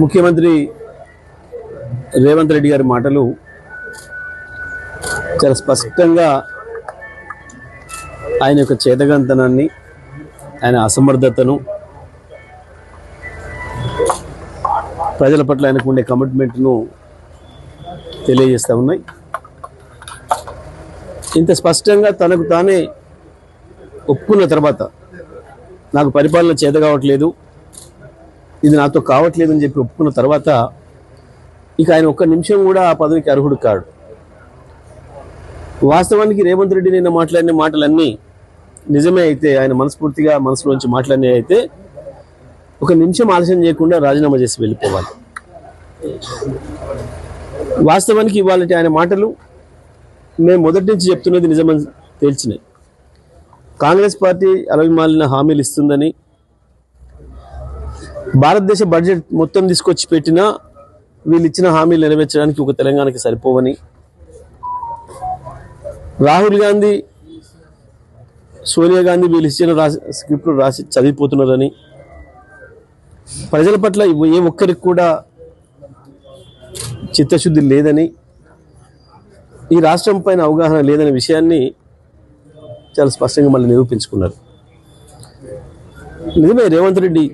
ముఖ్యమంత్రి రేవంత్ రెడ్డి గారి మాటలు చాలా స్పష్టంగా ఆయన యొక్క చేతగంతనాన్ని ఆయన అసమర్థతను ప్రజల పట్ల ఆయనకు ఉండే కమిట్మెంట్ను తెలియజేస్తూ ఉన్నాయి. ఇంత స్పష్టంగా తనకు తానే ఒప్పుకున్న తర్వాత నాకు పరిపాలన చేత కావట్లేదు. ఇది నాతో కావట్లేదని చెప్పి ఒప్పుకున్న తర్వాత ఇక ఆయన ఒక్క నిమిషం కూడా ఆ పదవికి అర్హుడు కాడు. వాస్తవానికి రేవంత్ రెడ్డి నిన్న మాట్లాడిన మాటలన్నీ నిజమే అయితే ఆయన మనస్ఫూర్తిగా మనసులోంచి మాట్లాడినవి అయితే ఒక నిమిషం ఆలస్యం చేయకుండా రాజీనామా చేసి వెళ్ళిపోవాలి. వాస్తవానికి ఇవాళ ఆయన మాటలు మేము మొదటి నుంచి చెప్తున్నది నిజమని తేల్చినాయి కాంగ్రెస్ పార్టీ అలవిమాలిన హామీలు ఇస్తుందని భారతదేశ బడ్జెట్ మొత్తం తీసుకొచ్చి పెట్టినా వీళ్ళు ఇచ్చిన హామీలు నెరవేర్చడానికి ఒక తెలంగాణకి సరిపోవని. రాహుల్ గాంధీ సోనియా గాంధీ వీళ్ళు ఇచ్చిన రాసి స్క్రిప్ట్లు రాసి చదివిపోతున్నారని. ప్రజల పట్ల ఏ ఒక్కరికి కూడా చిత్తశుద్ధి లేదని ఈ రాష్ట్రం పైన అవగాహన లేదనే విషయాన్ని చాలా స్పష్టంగా మళ్ళీ నిరూపించుకున్నారు. నిజమే రేవంత్ రెడ్డి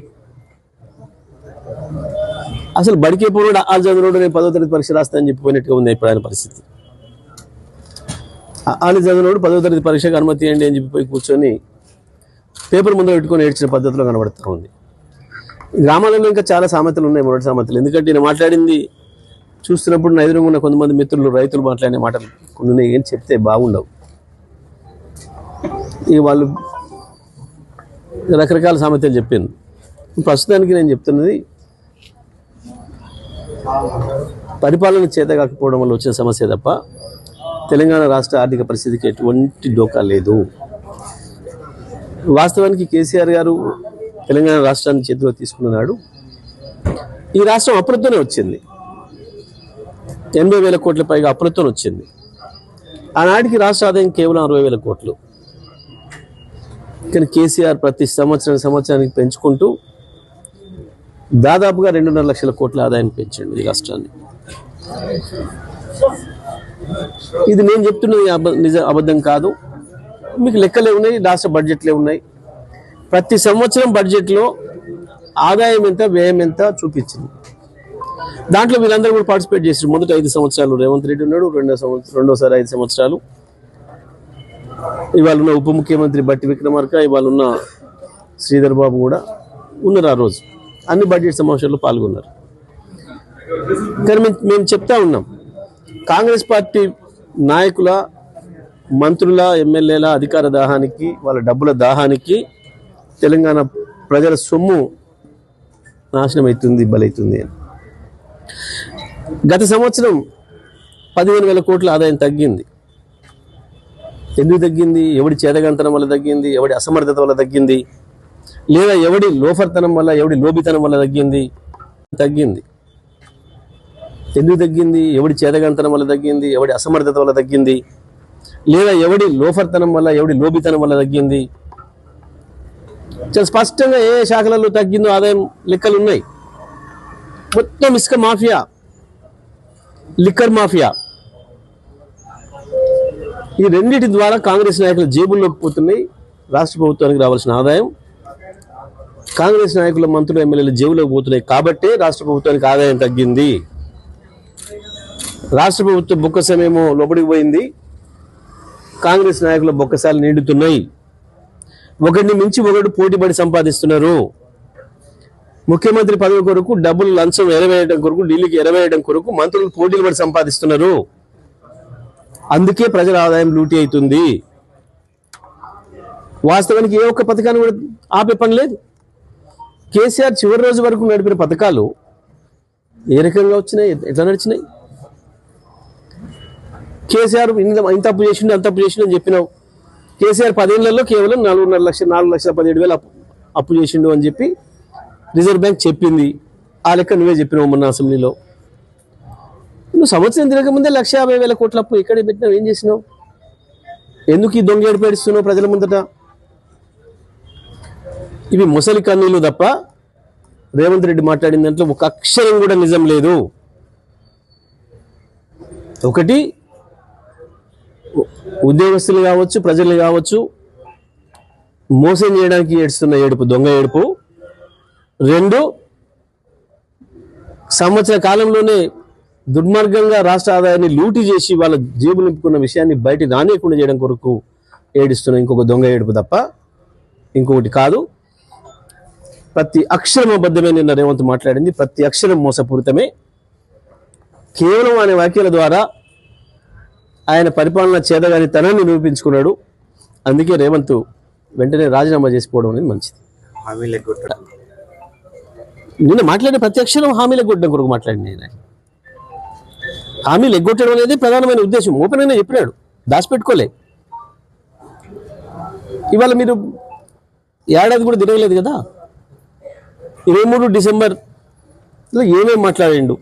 అసలు బడికే పోరాడు ఆ చదువుడు నేను పదో తరగతి పరీక్ష రాస్తానని చెప్పిపోయినట్టుగా ఉంది ఇప్పుడు ఆయన పరిస్థితి. ఆలు చదివినోడు పదో తరగతి పరీక్షకు అనుమతి ఇవ్వండి అని చెప్పిపోయి కూర్చొని పేపర్ ముందు పెట్టుకొని ఏడ్చిన పద్ధతిలో కనబడుతూ ఉంది. గ్రామాలలో ఇంకా చాలా సామెతలు ఉన్నాయి మొదటి సామెతలు. ఎందుకంటే నేను మాట్లాడింది చూస్తున్నప్పుడు నా ఎదురుగా ఉన్న కొంతమంది మిత్రులు రైతులు మాట్లాడిన మాటలు కొన్ని ఏం చెప్తే బాగుండవు. ఇక వాళ్ళు రకరకాల సామెతలు చెప్పాను ప్రస్తుతానికి నేను చెప్తున్నది పరిపాలన చేత కాకపోవడం వల్ల వచ్చిన సమస్య తప్ప తెలంగాణ రాష్ట్ర ఆర్థిక పరిస్థితికి ఎటువంటి డోకా లేదు. వాస్తవానికి కేసీఆర్ గారు తెలంగాణ రాష్ట్రాన్ని చేతిలో తీసుకున్నాడు ఈ రాష్ట్రం అప్పులతోనే వచ్చింది. ఎనభై వేల కోట్ల పైగా అప్పులతో వచ్చింది. ఆనాటికి రాష్ట్ర ఆదాయం కేవలం అరవై వేల కోట్లు. కానీ కేసీఆర్ ప్రతి సంవత్సరం సంవత్సరానికి పెంచుకుంటూ దాదాపుగా రెండున్నర లక్షల కోట్ల ఆదాయం పెంచండి ఈ రాష్ట్రాన్ని. ఇది నేను చెప్తున్నది నిజ అబద్ధం కాదు. మీకు లెక్కలే ఉన్నాయి రాష్ట్ర బడ్జెట్లే ఉన్నాయి. ప్రతి సంవత్సరం బడ్జెట్లో ఆదాయం ఎంత వ్యయం ఎంత చూపించింది. దాంట్లో వీళ్ళందరూ కూడా పార్టిసిపేట్ చేశారు మొదట ఐదు సంవత్సరాలు రేవంత్ రెడ్డి ఉన్నాడు రెండో సంవత్సరం రెండోసారి ఐదు సంవత్సరాలు. ఇవాళ ఉన్న ఉప ముఖ్యమంత్రి బట్టి విక్రమార్క ఇవాళ ఉన్న శ్రీధర్ బాబు కూడా ఉన్నారు ఆ రోజు. అన్ని బడ్జెట్ సమావేశాల్లో పాల్గొన్నారు. కానీ మేము మేము చెప్తా ఉన్నాం. కాంగ్రెస్ పార్టీ నాయకుల మంత్రుల ఎమ్మెల్యేల అధికార దాహానికి వాళ్ళ డబ్బుల దాహానికి తెలంగాణ ప్రజల సొమ్ము నాశనం అవుతుంది బలవుతుంది అని. గత సంవత్సరం పదిహేను వేల కోట్ల ఆదాయం తగ్గింది. ఎందుకు తగ్గింది? ఎవడి చేతగంతనం వల్ల తగ్గింది? ఎవడి అసమర్థత వల్ల తగ్గింది? లేదా ఎవడి లోఫర్తనం వల్ల ఎవడి లోబితనం వల్ల తగ్గింది? తగ్గింది. ఎందుకు తగ్గింది? ఎవడి చేతగంతనం వల్ల తగ్గింది? ఎవడి అసమర్థత వల్ల తగ్గింది? లేదా ఎవడి లోఫర్తనం వల్ల ఎవడి లోబితనం వల్ల తగ్గింది? చాలా స్పష్టంగా ఏ శాఖలలో తగ్గిందో ఆదాయం లెక్కలు ఉన్నాయి. మొత్తం ఇసుక మాఫియా. Liquor mafia. ఈ రెండింటి ద్వారా కాంగ్రెస్ నాయకుల జేబుల్లోకి పోతున్నాయి. రాష్ట్ర ప్రభుత్వానికి రావాల్సిన ఆదాయం. కాంగ్రెస్ నాయకుల మంత్రులు ఎమ్మెల్యేలు జేబులోకి పోతున్నాయి. కాబట్టే రాష్ట్ర ప్రభుత్వానికి ఆదాయం తగ్గింది. రాష్ట్ర ప్రభుత్వ బొక్క సమయము లోపలికి పోయింది. కాంగ్రెస్ నాయకుల బొక్కసాలు నిండుతున్నాయి. ఒకరిని మించి ఒకడు పోటీపడి సంపాదిస్తున్నారు. ముఖ్యమంత్రి పదవి కొరకు డబ్బులు లంచం ఎరవేయడం కొరకు ఢిల్లీకి ఎరవేయడం కొరకు మంత్రులు పోటీలు పడి సంపాదిస్తున్నారు. అందుకే ప్రజల ఆదాయం లూటీ అవుతుంది. వాస్తవానికి ఏ ఒక్క పథకాన్ని కూడా ఆపే పని లేదు. కేసీఆర్ చివరి రోజు వరకు నడిపిన పథకాలు ఏ రకంగా వచ్చినాయి? ఎట్లా నడిచినాయి? కేసీఆర్ ఇంత అప్పు చేసిండు అంత అప్పు చేసిండు అని చెప్పినావు కేసీఆర్ పదేళ్ళలో కేవలం నాలుగున్నర లక్షల నాలుగు లక్షల పదిహేడు వేలు అప్పు అప్పు చేసిండు అని చెప్పి రిజర్వ్ బ్యాంక్ చెప్పింది. ఆ లెక్క నువ్వే చెప్పినావు మొన్న అసెంబ్లీలో. నువ్వు సంవత్సరం తిరగకముందే లక్ష యాభై వేల కోట్ల అప్పు ఎక్కడ పెట్టినావు? ఏం చేసినావు? ఎందుకు ఈ దొంగ ఏడుపేడిస్తున్నావు ప్రజల ముందట? ఇవి ముసలి కన్నీళ్ళు తప్ప రేవంత్ రెడ్డి మాట్లాడిన దాంట్లో ఒక అక్షరం కూడా నిజం లేదు. ఒకటి ఉద్యోగస్తులు కావచ్చు ప్రజలు కావచ్చు మోసం చేయడానికి ఏడుస్తున్న ఏడుపు దొంగ ఏడుపు. రెండు సంవత్సర కాలంలోనే దుర్మార్గంగా రాష్ట్ర ఆదాయాన్ని లూటీ చేసి వాళ్ళ జేబు నింపుకున్న విషయాన్ని బయట రానియకుండా చేయడం కొరకు ఏడుస్తున్న ఇంకొక దొంగ ఏడుపు తప్ప ఇంకొకటి కాదు. ప్రతి అక్షరం అబద్ధమే నిన్న రేవంత్ మాట్లాడింది. ప్రతి అక్షరం మోసపూరితమే. కేవలం ఆయన వ్యాఖ్యల ద్వారా ఆయన పరిపాలన చేదగాని తనాన్ని నిరూపించుకున్నాడు. అందుకే రేవంత్ వెంటనే రాజీనామా చేసిపోవడం అనేది మంచిది. నిన్న మాట్లాడే ప్రతి అక్షరం హామీలు ఎగ్గొట్టడం కొరకు మాట్లాడింది ఆయన. హామీలు ఎగ్గొట్టడం అనేది ప్రధానమైన ఉద్దేశం. ఓపెన్ అయినా చెప్పినాడు. దాచిపెట్టుకోలే. ఇవాళ మీరు ఏడాది కూడా తిరగలేదు కదా? ఇరవై మూడు డిసెంబర్లో ఏమేమి మాట్లాడిండు?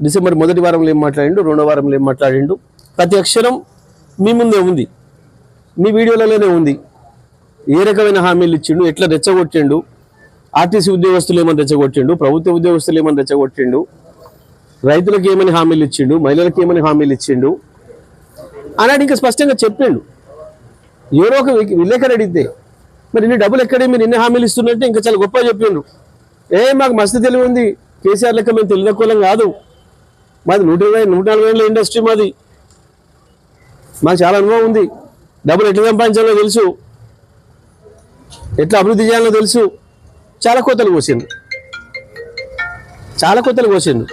డిసెంబర్ మొదటి వారంలో ఏం మాట్లాడిండు? రెండో వారంలో ఏం మాట్లాడిండు? ప్రతి అక్షరం మీ ముందే ఉంది. మీ వీడియోలలోనే ఉంది. ఏ రకమైన హామీలు ఇచ్చిండు? ఎట్లా రెచ్చగొట్టిండు? ఆర్టీసీ ఉద్యోగస్తులు ఏమని రెచ్చగొట్టిండు? ప్రభుత్వ ఉద్యోగస్తులు ఏమని రెచ్చగొట్టిండు? రైతులకు ఏమని హామీలు ఇచ్చిండు? మహిళలకు ఏమని హామీలు ఇచ్చిండు? అన్నాడు. ఇంకా స్పష్టంగా చెప్పిండు ఎవరో ఒక విలేకరు అడిగితే మరి ఇన్ని డబ్బులు ఎక్కడే? మీరు ఇన్ని హామీలు ఇస్తున్నట్టే ఇంకా చాలా గొప్పగా చెప్పిండు ఏ మాకు మస్తు తెలివి ఉంది. కేసీఆర్ లెక్క మేము తెలివి తక్కువలం కాదు. మాది నూట ఇరవై నూట నలభై ఏళ్ళ ఇండస్ట్రీ మాది. మాకు చాలా అనుభవం ఉంది. డబ్బులు ఎట్లా సంపాదించాలో తెలుసు. ఎట్లా అభివృద్ధి చేయాలో తెలుసు. చాలా కోతలు కోసిండు చాలా కోతలు కోసిండు